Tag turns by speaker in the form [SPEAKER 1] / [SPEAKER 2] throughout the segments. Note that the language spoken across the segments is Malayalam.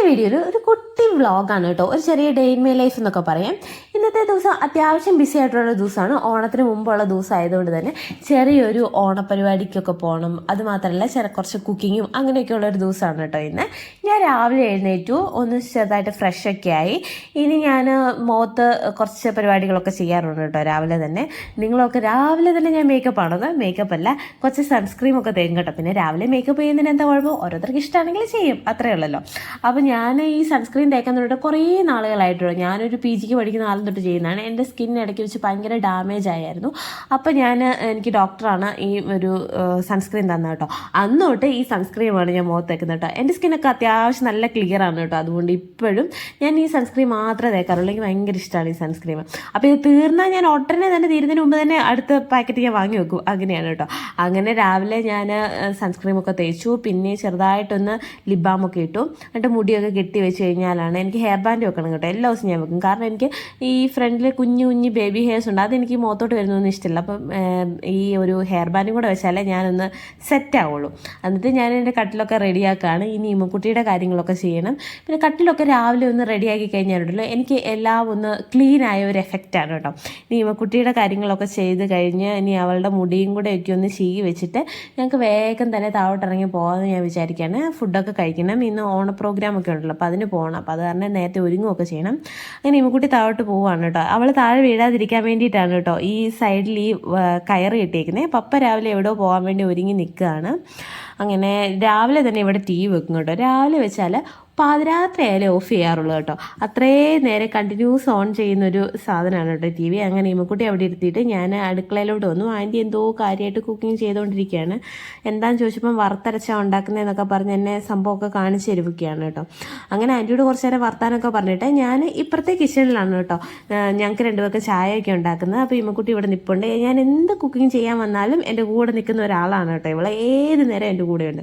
[SPEAKER 1] ഇന്നത്തെ വീഡിയോയിൽ ഒരു കുട്ടി വ്ളോഗാണ് കേട്ടോ. ഒരു ചെറിയ ഡേ ഇൻ മൈ ലൈഫ് എന്നൊക്കെ പറയാം. ഇന്നത്തെ ദിവസം അത്യാവശ്യം ബിസി ആയിട്ടുള്ള ദിവസമാണ്. ഓണത്തിന് മുമ്പുള്ള ദിവസം ആയതുകൊണ്ട് തന്നെ ചെറിയൊരു ഓണപരിപാടിക്കൊക്കെ പോകണം അതുമാത്രമല്ല ചില കുറച്ച് കുക്കിങ്ങും അങ്ങനെയൊക്കെയുള്ള ഒരു ദിവസമാണ് കേട്ടോ ഇന്ന്. ഞാൻ രാവിലെ എഴുന്നേറ്റു. ഒന്ന് ചെറുതായിട്ട് ഫ്രഷ് ഒക്കെ ആയി. ഇനി ഞാൻ മുഖത്ത് കുറച്ച് പരിപാടികളൊക്കെ ചെയ്യാറുണ്ട് കേട്ടോ രാവിലെ തന്നെ. നിങ്ങളൊക്കെ രാവിലെ തന്നെ ഞാൻ മേക്കപ്പ് ആണത് മേക്കപ്പ് അല്ല. കുറച്ച് സൺസ്ക്രീം ഒക്കെ തേക്കും കേട്ടോ. പിന്നെ രാവിലെ മേക്കപ്പ് ചെയ്യുന്നതിന് എന്താ കുഴപ്പം? ഓരോരുത്തർക്ക് ഇഷ്ടമാണെങ്കിൽ ചെയ്യും. അത്രേ ഉള്ളല്ലോ. അപ്പോൾ ഞാൻ ഈ സൺസ്ക്രീൻ തേക്കാൻ തൊട്ട് കുറേ നാളുകളായിട്ടുള്ളൂ. ഞാനൊരു പി ജിക്ക് പഠിക്കുന്ന ആളും തൊട്ട് ചെയ്യുന്നതാണ്. എന്റെ സ്കിൻ ഇടയ്ക്ക് വെച്ച് ഭയങ്കര ഡാമേജ് ആയിരുന്നു അപ്പോൾ ഞാൻ എനിക്ക് ഡോക്ടറാണ് ഈ ഒരു സൺസ്ക്രീൻ തന്നത് കേട്ടോ. അന്ന് തൊട്ട് ഈ സൺസ്ക്രീമാണ് ഞാൻ മുഖത്ത് തേക്കുന്നത് കേട്ടോ. എന്റെ സ്കിന്നൊക്കെ അത്യാവശ്യം നല്ല ക്ലിയർ ആണ് കേട്ടോ. അതുകൊണ്ട് ഇപ്പോഴും ഞാൻ ഈ സൺസ്ക്രീൻ മാത്രമേ തേക്കാറുള്ളൂ. എനിക്ക് ഭയങ്കര ഇഷ്ടമാണ് ഈ സൺസ്ക്രീം അപ്പോൾ ഇത് തീർന്നാൽ ഞാൻ ഉടനെ തന്നെ തീരുന്നതിന് മുമ്പ് തന്നെ അടുത്ത പാക്കറ്റ് ഞാൻ വാങ്ങി വെക്കും. അങ്ങനെയാണ് കേട്ടോ. അങ്ങനെ രാവിലെ ഞാൻ സൺസ്ക്രീമൊക്കെ തേച്ചു. പിന്നെ ചെറുതായിട്ടൊന്ന് ലിബാമൊക്കെ ഇട്ടു. എന്നിട്ട് മുടിയൊക്കെ കെട്ടി വെച്ച് കഴിഞ്ഞാലാണ് എനിക്ക് ഹെയർ ബാൻഡ് വെക്കണം കേട്ടോ. എല്ലാ ദിവസവും ഞാൻ വെക്കും. കാരണം എനിക്ക് ഈ ഫ്രണ്ടിൽ കുഞ്ഞു കുഞ്ഞു ബേബി ഹെയർസ് ഉണ്ട്. അതെനിക്ക് മുഖത്തോട്ട് വരുന്നൊന്നും ഇഷ്ടമില്ല അപ്പം ഈ ഒരു ഹെയർ ബാൻഡും കൂടെ വെച്ചാലേ ഞാനൊന്ന് സെറ്റ് ആവുള്ളൂ. എന്നിട്ട് ഞാൻ എന്റെ കട്ടിലൊക്കെ റെഡിയാക്കുകയാണ് ഇനി ഇമ്മക്കുട്ടിയുടെ കാര്യങ്ങളൊക്കെ ചെയ്യണം. പിന്നെ കട്ടിലൊക്കെ രാവിലെ ഒന്ന് റെഡിയാക്കി കഴിഞ്ഞാലുണ്ടല്ലോ എനിക്ക് എല്ലാം ഒന്ന് ക്ലീൻ ആയ ഒരു എഫക്റ്റാണ് കേട്ടോ. ഇനി ഇമ്മക്കുട്ടിയുടെ കാര്യങ്ങളൊക്കെ ചെയ്ത് കഴിഞ്ഞ് ഇനി അവളുടെ മുടിയും കൂടെ ഒക്കെ ഒന്ന് ചീകി വെച്ചിട്ട് ഞങ്ങൾക്ക് വേഗം തന്നെ താഴോട്ട് ഇറങ്ങി പോകാമെന്ന് ഞാൻ വിചാരിക്കുകയാണ് ഫുഡൊക്കെ കഴിക്കണം. ഇന്ന് ഓണ പ്രോഗ്രാം ഒക്കെ അപ്പോൾ അതിന് പോകണം അപ്പോൾ അത് കാരണം നേരത്തെ ഒരുങ്ങുകയൊക്കെ ചെയ്യണം. അങ്ങനെ ഇമ്മക്കുട്ടി താഴോട്ട് പോവുകയാണ് കേട്ടോ. അവൾ താഴെ വീഴാതിരിക്കാൻ വേണ്ടിയിട്ടാണ് കേട്ടോ ഈ സൈഡിൽ ഈ കയറ് കെട്ടിയേക്കുന്നത് പപ്പ രാവിലെ എവിടെയോ പോകാൻ വേണ്ടി ഒരുങ്ങി നിൽക്കുകയാണ് അങ്ങനെ രാവിലെ തന്നെ ഇവിടെ ടീ വെക്കും കേട്ടോ. രാവിലെ വെച്ചാൽ പാതിരാത്രി ആയാലും ഓഫ് ചെയ്യാറുള്ളൂ കേട്ടോ. അത്രേ നേരെ കണ്ടിന്യൂസ് ഓൺ ചെയ്യുന്ന ഒരു സാധനമാണ് കേട്ടോ ടി വി അങ്ങനെ ഇമ്മക്കുട്ടി അവിടെ ഇരുത്തിയിട്ട് ഞാൻ അടുക്കളയിലോട്ട് വന്നു. ആന്റി എന്തോ കാര്യമായിട്ട് കുക്കിംഗ് ചെയ്തുകൊണ്ടിരിക്കുകയാണ് എന്താണെന്ന് ചോദിച്ചപ്പം വറുത്തരച്ചാ ഉണ്ടാക്കുന്നതെന്നൊക്കെ പറഞ്ഞ് എന്നെ സംഭവമൊക്കെ കാണിച്ച് തരുവൊക്കെയാണ് കേട്ടോ. അങ്ങനെ ആന്റിയോട് കുറച്ച് നേരം വർത്താനൊക്കെ പറഞ്ഞിട്ട് ഞാൻ ഇപ്പുറത്തെ കിച്ചണിലാണ് കേട്ടോ. ഞങ്ങൾക്ക് രണ്ടുപേർക്ക് ചായയൊക്കെ ഉണ്ടാക്കുന്നത്. അപ്പോൾ ഇമ്മക്കുട്ടി ഇവിടെ നിൽപ്പുണ്ട് ഞാൻ എന്ത് കുക്കിംഗ് ചെയ്യാൻ വന്നാലും എന്റെ കൂടെ നിൽക്കുന്ന ഒരാളാണ് കേട്ടോ. ഇവളെ ഏത് നേരം എന്റെ കൂടെയുണ്ട്.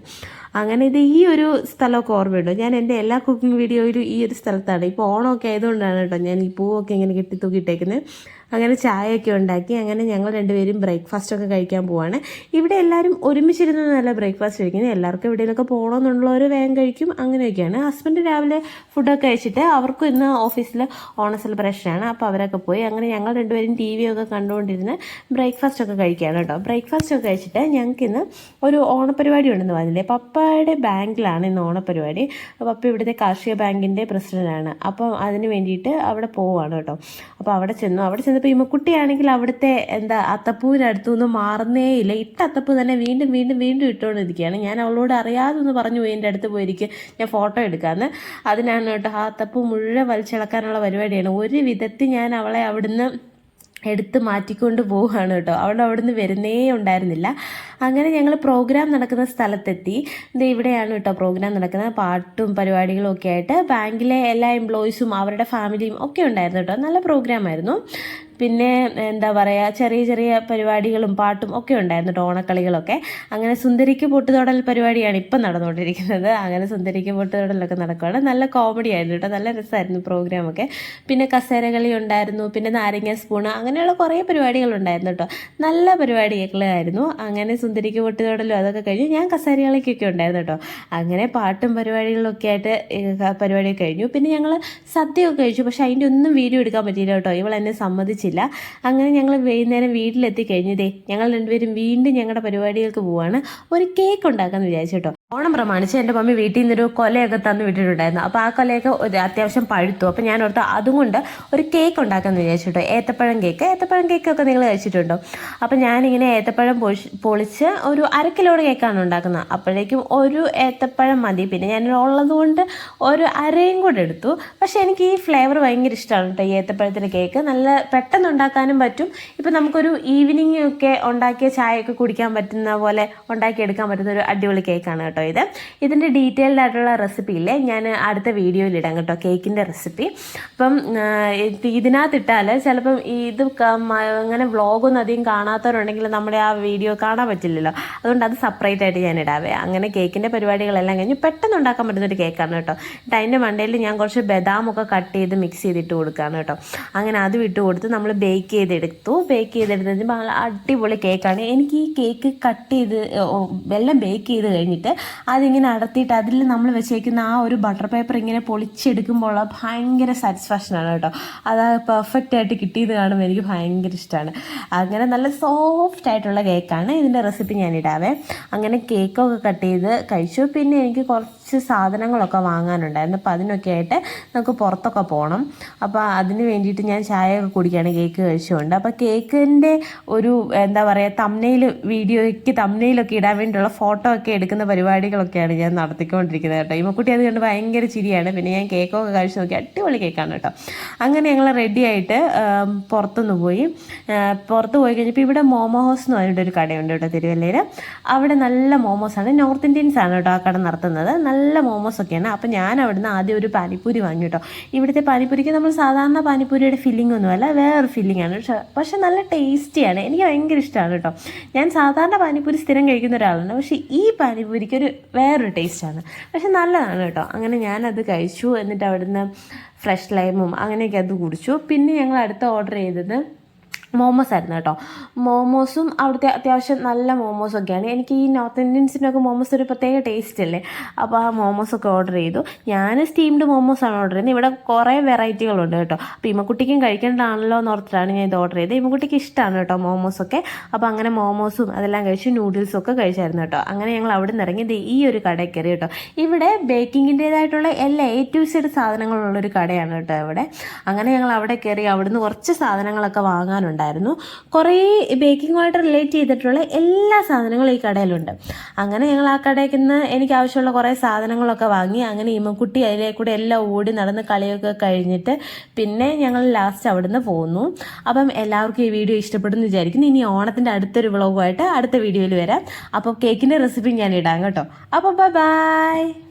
[SPEAKER 1] അങ്ങനെ ഇത് ഈ ഒരു സ്ഥലമൊക്കെ ഓർമ്മയുണ്ടോ. ഞാൻ എന്റെ എല്ലാ കുക്കിംഗ് വീഡിയോയിലും ഈ ഒരു സ്ഥലത്താണ്. ഇപ്പോൾ ഓണമൊക്കെ ആയതുകൊണ്ടാണ് കേട്ടോ ഞാൻ ഈ പൂവൊക്കെ ഇങ്ങനെ കെട്ടി തൂക്കിയിട്ടേക്കുന്നത് അങ്ങനെ ചായയൊക്കെ ഉണ്ടാക്കി അങ്ങനെ ഞങ്ങൾ രണ്ടുപേരും ബ്രേക്ക്ഫാസ്റ്റ് ഒക്കെ കഴിക്കാൻ പോവാണ്. ഇവിടെ എല്ലാവരും ഒരുമിച്ചിരുന്ന് നല്ല ബ്രേക്ക്ഫാസ്റ്റ് കഴിക്കുന്നത് എല്ലാവർക്കും എവിടെയെങ്കിലുമൊക്കെ പോകണമെന്നുള്ളവർ വേഗം കഴിക്കും. അങ്ങനെയൊക്കെയാണ്. ഹസ്ബൻഡ് രാവിലെ ഫുഡൊക്കെ കഴിച്ചിട്ട് അവർക്കും ഇന്ന് ഓഫീസിൽ ഓണ സെലിബ്രേഷനാണ് അപ്പോൾ അവരൊക്കെ പോയി അങ്ങനെ ഞങ്ങൾ രണ്ടുപേരും ടി വി ഒക്കെ കണ്ടുകൊണ്ടിരുന്ന് ബ്രേക്ക്ഫാസ്റ്റ് ഒക്കെ കഴിക്കുകയാണ് കേട്ടോ. ബ്രേക്ക്ഫാസ്റ്റ് ഒക്കെ കഴിച്ചിട്ട് ഞങ്ങൾക്ക് ഇന്ന് ഒരു ഓണപരിപാടി ഉണ്ടെന്ന് പറഞ്ഞില്ലേ? പപ്പയുടെ ബാങ്കിലാണ് ഇന്ന് ഓണപരിപാടി. പപ്പ ഇവിടുത്തെ കാർഷിക ബാങ്കിന്റെ പ്രസിഡന്റാണ് അപ്പം അതിന് വേണ്ടിയിട്ട് അവിടെ പോവുകയാണ് കേട്ടോ. അപ്പോൾ അവിടെ ചെന്നു. അവിടെ ചെന്നപ്പോൾ ഇമ്മക്കുട്ടിയാണെങ്കിൽ അവിടുത്തെ എന്താ അത്തപ്പൂവിന്റെ അടുത്തുനിന്ന് മാറുന്നേ ഇല്ല ഇട്ട അത്തപ്പൂ തന്നെ വീണ്ടും വീണ്ടും വീണ്ടും ഇട്ടുകൊണ്ടിരിക്കുകയാണ്. ഞാൻ അവളോട് അറിയാതെ ഒന്ന് പറഞ്ഞു പോയി എന്റെ അടുത്ത് പോയിരിക്കും ഞാൻ ഫോട്ടോ എടുക്കാമെന്ന് അതിനാണ് കേട്ടോ ആ അത്തപ്പൂ മുഴുവൻ വലിച്ചിളക്കാനുള്ള പരിപാടിയാണ്. ഒരു വിധത്തിൽ ഞാൻ അവളെ അവിടുന്ന് എടുത്ത് മാറ്റിക്കൊണ്ട് പോവുകയാണ് കേട്ടോ. അവിടെ അവിടുന്ന് വരുന്നേ ഉണ്ടായിരുന്നില്ല. അങ്ങനെ ഞങ്ങൾ പ്രോഗ്രാം നടക്കുന്ന സ്ഥലത്തെത്തി. ഇത് ഇവിടെയാണ് കേട്ടോ പ്രോഗ്രാം നടക്കുന്നത്. പാട്ടും പരിപാടികളും ഒക്കെ ആയിട്ട് ബാങ്കിലെ എല്ലാ എംപ്ലോയീസും അവരുടെ ഫാമിലിയും ഒക്കെ ഉണ്ടായിരുന്നു കേട്ടോ. നല്ല പ്രോഗ്രാം ആയിരുന്നു പിന്നെ എന്താ പറയുക ചെറിയ ചെറിയ പരിപാടികളും പാട്ടും ഒക്കെ ഉണ്ടായിരുന്നു കേട്ടോ ഓണക്കളികളൊക്കെ. അങ്ങനെ സുന്ദരിക്ക് പൊട്ടുതൊടൽ പരിപാടിയാണ് ഇപ്പം നടന്നുകൊണ്ടിരിക്കുന്നത്. അങ്ങനെ സുന്ദരിക്ക് പൊട്ടുതൊടലൊക്കെ നടക്കുകയാണ് നല്ല കോമഡി ആയിരുന്നു കേട്ടോ നല്ല രസമായിരുന്നു പ്രോഗ്രാമൊക്കെ പിന്നെ കസേരകളി ഉണ്ടായിരുന്നു പിന്നെ നാരങ്ങ സ്പൂണ് അങ്ങനെയുള്ള കുറേ പരിപാടികളുണ്ടായിരുന്നു കേട്ടോ നല്ല പരിപാടികളായിരുന്നു. അങ്ങനെ സുന്ദരിക്ക് പൊട്ടുതൊടലും അതൊക്കെ കഴിഞ്ഞു ഞാൻ കസേരകളിക്കൊക്കെ ഉണ്ടായിരുന്നു കേട്ടോ അങ്ങനെ പാട്ടും പരിപാടികളൊക്കെ ആയിട്ട് പരിപാടി കഴിഞ്ഞു. പിന്നെ ഞങ്ങൾ സദ്യയൊക്കെ കഴിച്ചു. പക്ഷേ അതിന്റെ ഒന്നും വീഡിയോ എടുക്കാൻ പറ്റിയില്ല കേട്ടോ ഇവൾ എന്നെ സമ്മതിച്ചില്ല അങ്ങനെ ഞങ്ങൾ വൈകുന്നേരം വീട്ടിലെത്തി കഴിഞ്ഞതേ ഞങ്ങൾ രണ്ടുപേരും വീണ്ടും ഞങ്ങളുടെ പരിപാടികൾക്ക് പോവാണ്. ഒരു കേക്ക് ഉണ്ടാക്കാമെന്ന് വിചാരിച്ചു കേട്ടോ. ഓണം പ്രമാണിച്ച് എന്റെ മമ്മി വീട്ടിൽ നിന്നൊരു കൊലയൊക്കെ തന്നു വിട്ടിട്ടുണ്ടായിരുന്നു. അപ്പോൾ ആ കൊലയൊക്കെ ഒരു അത്യാവശ്യം പഴുത്തു. അപ്പോൾ ഞാൻ ഓർത്ത് അതുകൊണ്ട് ഒരു കേക്ക് ഉണ്ടാക്കാമെന്ന് വിചാരിച്ചിട്ടോ. ഏത്തപ്പഴം കേക്ക് ഏത്തപ്പഴം കേക്കൊക്കെ നിങ്ങൾ കഴിച്ചിട്ടുണ്ടോ? അപ്പോൾ ഞാനിങ്ങനെ ഏത്തപ്പഴം പൊളിച്ച് പൊളിച്ച് ഒരു അര കിലോയുടെ കേക്കാണ് ഉണ്ടാക്കുന്നത്. അപ്പോഴേക്കും ഒരു ഏത്തപ്പഴം മതി. പിന്നെ ഞാൻ ഉള്ളതുകൊണ്ട് ഒരു അരയും കൂടെ എടുത്തു. പക്ഷേ എനിക്ക് ഈ ഫ്ലേവർ ഭയങ്കര ഇഷ്ടമാണ് കേട്ടോ ഈ ഏത്തപ്പഴത്തിന്റെ കേക്ക് നല്ല പെട്ടെന്ന് ഉണ്ടാക്കാനും പറ്റും. ഇപ്പോൾ നമുക്കൊരു ഈവനിങ് ഒക്കെ ഉണ്ടാക്കിയ ചായയൊക്കെ കുടിക്കാൻ പറ്റുന്ന പോലെ ഉണ്ടാക്കിയെടുക്കാൻ പറ്റുന്ന ഒരു അടിപൊളി കേക്കാണ് കേട്ടോ. ഇത്. ഇതിന്റെ ഡീറ്റെയിൽഡ് ആയിട്ടുള്ള റെസിപ്പി ഇല്ലേ? ഞാൻ അടുത്ത വീഡിയോയിൽ ഇടാം കേട്ടോ കേക്കിന്റെ റെസിപ്പി അപ്പം ഇതിനകത്തിട്ടാൽ ചിലപ്പം ഇത് അങ്ങനെ വ്ളോഗൊന്നും അധികം കാണാത്തവരുണ്ടെങ്കിൽ നമ്മുടെ ആ വീഡിയോ കാണാൻ പറ്റില്ലല്ലോ. അതുകൊണ്ട് അത് സെപ്പറേറ്റ് ആയിട്ട് ഞാൻ ഇടാവേ. അങ്ങനെ കേക്കിന്റെ പരിപാടികളെല്ലാം കഴിഞ്ഞ് പെട്ടെന്ന് ഉണ്ടാക്കാൻ പറ്റുന്നൊരു കേക്കാണ് കേട്ടോ. എന്നിട്ട് അതിന്റെ മണ്ടയിൽ ഞാൻ കുറച്ച് ബദാമൊക്കെ കട്ട് ചെയ്ത് മിക്സ് ചെയ്തിട്ട് കൊടുക്കുകയാണ് കേട്ടോ. അങ്ങനെ അത് വിട്ട് കൊടുത്ത് നമ്മൾ ബേക്ക് ചെയ്തെടുത്തു. ബേക്ക് ചെയ്തെടുത്തതിന് നല്ല അടിപൊളി കേക്കാണ് എനിക്ക് ഈ കേക്ക് കട്ട് ചെയ്ത് എല്ലാം ബേക്ക് ചെയ്ത് കഴിഞ്ഞിട്ട് അതിങ്ങനെ അടർത്തിയിട്ട് അതിൽ നമ്മൾ വെച്ചേക്കുന്ന ആ ഒരു ബട്ടർ പേപ്പർ ഇങ്ങനെ പൊളിച്ചെടുക്കുമ്പോൾ ഭയങ്കര സാറ്റിസ്ഫാക്ഷനാണ് കേട്ടോ. അത് പെർഫെക്റ്റ് ആയിട്ട് കിട്ടിയത് കാണുമ്പോൾ എനിക്ക് ഭയങ്കര ഇഷ്ടമാണ് അങ്ങനെ നല്ല സോഫ്റ്റ് ആയിട്ടുള്ള കേക്കാണ് ഇതിന്റെ റെസിപ്പി ഞാൻ ഇടാവേ. അങ്ങനെ കേക്കൊക്കെ കട്ട് ചെയ്ത് കഴിച്ചു. പിന്നെ എനിക്ക് കുറച്ച് സാധനങ്ങളൊക്കെ വാങ്ങാനുണ്ടായിരുന്നു. അപ്പോൾ അതിനൊക്കെ ആയിട്ട് നമുക്ക് പുറത്തൊക്കെ പോകണം അപ്പോൾ അതിന് വേണ്ടിയിട്ട് ഞാൻ ചായയൊക്കെ കുടിക്കുകയാണ് കേക്ക് കഴിച്ചുകൊണ്ട്. അപ്പോൾ കേക്കിന്റെ ഒരു എന്താ പറയുക തമ്മനയിൽ വീഡിയോയ്ക്ക് തമ്മനയിലൊക്കെ ഇടാൻ വേണ്ടിയുള്ള ഫോട്ടോ ഒക്കെ എടുക്കുന്ന പരിപാടികളൊക്കെയാണ് ഞാൻ നടത്തിക്കൊണ്ടിരിക്കുന്നത് കേട്ടോ. ഇമ്മക്കുട്ടി അത് കണ്ട് ഭയങ്കര ചിരിയാണ്. പിന്നെ ഞാൻ കേക്കൊക്കെ കഴിച്ച് നോക്കി അടിപൊളി കേക്കാണ് കേട്ടോ. അങ്ങനെ ഞങ്ങൾ റെഡിയായിട്ട് പുറത്തുനിന്ന് പോയി. പുറത്ത് പോയി കഴിഞ്ഞപ്പോൾ ഇവിടെ മോമോ ഹൗസ് എന്ന് പറഞ്ഞിട്ടൊരു കടയുണ്ട് കേട്ടോ തിരുവല്ലയിൽ അവിടെ നല്ല മോമോസാണ്. നോർത്ത് ഇന്ത്യൻസ് ആണ് കേട്ടോ ആ കട നടത്തുന്നത്. നല്ല മോമോസ് ഒക്കെയാണ്. അപ്പോൾ ഞാൻ അവിടുന്ന് ആദ്യം ഒരു പാനിപ്പൂരി വാങ്ങി കേട്ടോ. ഇവിടുത്തെ പാനിപ്പൂരിക്ക് നമ്മൾ സാധാരണ പാനിപ്പൂരിയുടെ ഫില്ലിംഗ് ഒന്നുമല്ല വേറൊരു ഫില്ലിംഗ് ആണ്. പക്ഷേ നല്ല ടേസ്റ്റിയാണ് എനിക്ക് ഭയങ്കര ഇഷ്ടമാണ് കേട്ടോ. ഞാൻ സാധാരണ പാനിപ്പൂരി സ്ഥിരം കഴിക്കുന്ന ഒരാളാണ്. പക്ഷേ ഈ പാനിപ്പൂരിക്ക് ഒരു വേറൊരു ടേസ്റ്റാണ് പക്ഷേ നല്ലതാണ് കേട്ടോ. അങ്ങനെ ഞാനത് കഴിച്ചു. എന്നിട്ട് അവിടുന്ന് ഫ്രഷ് ലൈമും അങ്ങനെയൊക്കെ അത് കുടിച്ചു. പിന്നെ ഞങ്ങൾ അടുത്ത ഓർഡർ ചെയ്തത് മോമോസ് ആയിരുന്നു കേട്ടോ. മോമോസും അവിടുത്തെ അത്യാവശ്യം നല്ല മോമോസൊക്കെയാണ് എനിക്ക് ഈ നോർത്ത് ഇന്ത്യൻസിനൊക്കെ മോമോസ് ഒരു പ്രത്യേക ടേസ്റ്റ് അല്ലേ? അപ്പോൾ ആ മോമോസൊക്കെ ഓർഡർ ചെയ്തു. ഞാൻ സ്റ്റീംഡ് മോമോസാണ് ഓർഡർ ചെയ്യുന്നത്. ഇവിടെ കുറേ വെറൈറ്റികളുണ്ട് കേട്ടോ. അപ്പോൾ ഇമ്മക്കുട്ടിക്കും കഴിക്കേണ്ടതാണല്ലോ എന്ന് ഓർത്തിട്ടാണ് ഞാൻ ഇത് ഓർഡർ ചെയ്തത്. ഇമ്മക്കുട്ടിക്ക് ഇഷ്ടമാണ് കേട്ടോ മോമോസൊക്കെ അപ്പോൾ അങ്ങനെ മോമോസും അതെല്ലാം കഴിച്ച് നൂഡിൽസും ഒക്കെ കഴിച്ചായിരുന്നു കേട്ടോ. അങ്ങനെ ഞങ്ങൾ അവിടെ നിന്ന് ഇറങ്ങി ഈ ഒരു കടയിൽ കേട്ടോ. ഇവിടെ ബേക്കിങ്ങിന്റേതായിട്ടുള്ള എല്ലാ എ ടു സെഡ് സാധനങ്ങളുള്ളൊരു കടയാണ് കേട്ടോ ഇവിടെ. അങ്ങനെ ഞങ്ങൾ അവിടെ കയറി അവിടുന്ന് കുറച്ച് സാധനങ്ങളൊക്കെ വാങ്ങാനുണ്ടായിരുന്നു കുറേ ബേക്കിങ്ങുമായിട്ട് റിലേറ്റ് ചെയ്തിട്ടുള്ള എല്ലാ സാധനങ്ങളും ഈ കടയിലുണ്ട്. അങ്ങനെ ഞങ്ങൾ ആ കടയിൽ നിന്ന് എനിക്ക് ആവശ്യമുള്ള കുറേ സാധനങ്ങളൊക്കെ വാങ്ങി അങ്ങനെ ഇമ്മക്കുട്ടി അതിലെ കൂടെ എല്ലാം ഓടി നടന്ന് കളിയൊക്കെ കഴിഞ്ഞിട്ട് പിന്നെ ഞങ്ങൾ ലാസ്റ്റ് അവിടുന്ന് പോന്നു. അപ്പം എല്ലാവർക്കും ഈ വീഡിയോ ഇഷ്ടപ്പെടുന്നു വിചാരിക്കുന്നു. ഇനി ഓണത്തിന്റെ അടുത്തൊരു വ്ളോഗുമായിട്ട് അടുത്ത വീഡിയോയിൽ വരാം. അപ്പോൾ കേക്കിന്റെ റെസിപ്പി ഞാൻ ഇടാം കേട്ടോ. അപ്പോൾ ബൈ ബൈ